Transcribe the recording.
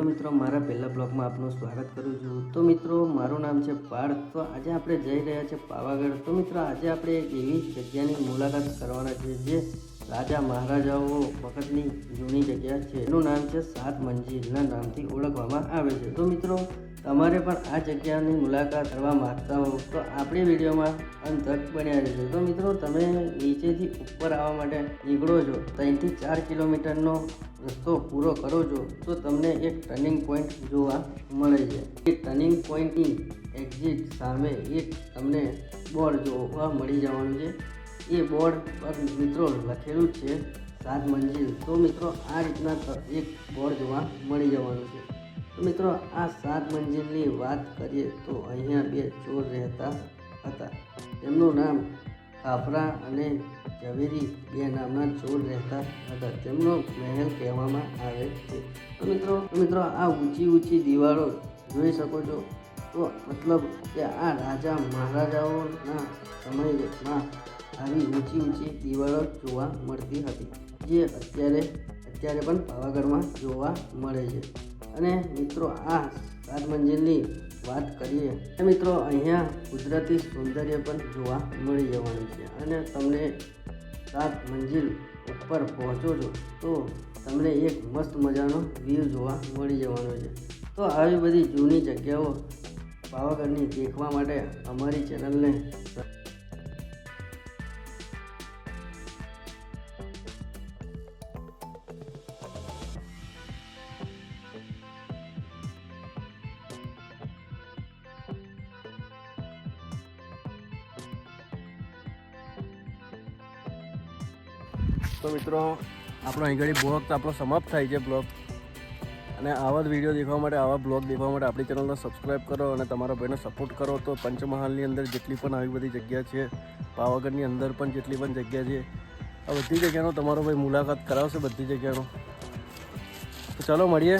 Hello મિત્રો, મારા પહેલા બ્લોગમાં આપનું સ્વાગત કરું છું. તો મિત્રો, મારું નામ છે પાર્થ. તો આજે આપણે જઈ રહ્યા છે પાવાગઢ. તો મિત્રો, આજે આપણે એક એવી જગ્યાની મુલાકાત કરવાના છે જે રાજા મહારાજાઓ વખતની જૂની જગ્યા છે. એનું નામ છે સાત મંજિલના નામથી ઓળખવામાં આવે છે. તો મિત્રો તમારે પણ આ જગ્યાની મુલાકાત કરવા માગતા હો તો આપણી વિડીયોમાં અંત બન્યા રહેજો. તો મિત્રો, તમે નીચેથી ઉપર આવવા માટે નીકળો છો, ત્રણથી ચાર કિલોમીટરનો રસ્તો પૂરો કરો છો, તો તમને એક ટર્નિંગ પોઈન્ટ જોવા મળે છે. એ ટર્નિંગ પોઈન્ટની એક્ઝિટ સામે એક તમને બોર્ડ જોવા મળી જવાનું છે. એ બોર્ડ પર મિત્રો લખેલું છે, સાત મંજિલ. તો મિત્રો, આ રીતના એક બોર્ડ જોવા મળી જવાનું છે. મિત્રો, આ સાત મંજિલની વાત કરીએ તો અહીંયા બે ચોર રહેતા હતા. તેમનું નામ ખાફરા અને ઝવેરી બે નામના ચોર રહેતા હતા. તેમનો મહેલ કહેવામાં આવે છે. મિત્રો મિત્રો, આ ઊંચી ઊંચી દિવાળો જોઈ શકો છો. તો મતલબ કે આ રાજા મહારાજાઓના સમયમાં આવી ઊંચી ઊંચી દિવાળો જોવા મળતી હતી, જે અત્યારે અત્યારે પણ પાવાગઢમાં જોવા મળે છે. અને મિત્રો, આ સાત મંજિલની વાત કરીએ મિત્રો, અહીંયા કુદરતી સૌંદર્ય પણ જોવા મળી જવાનું છે. અને તમને સાત મંજિલ ઉપર પહોંચો છો, તો તમને એક મસ્ત મજાનો વ્યૂ જોવા મળી જવાનો છે. તો આવી બધી જૂની જગ્યાઓ પાવાગઢની દેખવા માટે અમારી ચેનલને તો મિત્રો, આપણો અહીં ઘડી બ્લોગ તો આપણો સમાપ્ત થાય છે બ્લોગ. અને આવા જ વીડિયો દેખવા માટે, આવા બ્લોગ દેખવા માટે આપણી ચેનલને સબસ્ક્રાઈબ કરો અને તમારા ભાઈને સપોર્ટ કરો તો પંચમહાલની અંદર જેટલી પણ આવી બધી જગ્યા છે, પાવાગઢની અંદર પણ જેટલી પણ જગ્યા છે, આ બધી જગ્યાનો તમારો ભાઈ મુલાકાત કરાવશે બધી જગ્યાનો. તો ચાલો મળીએ.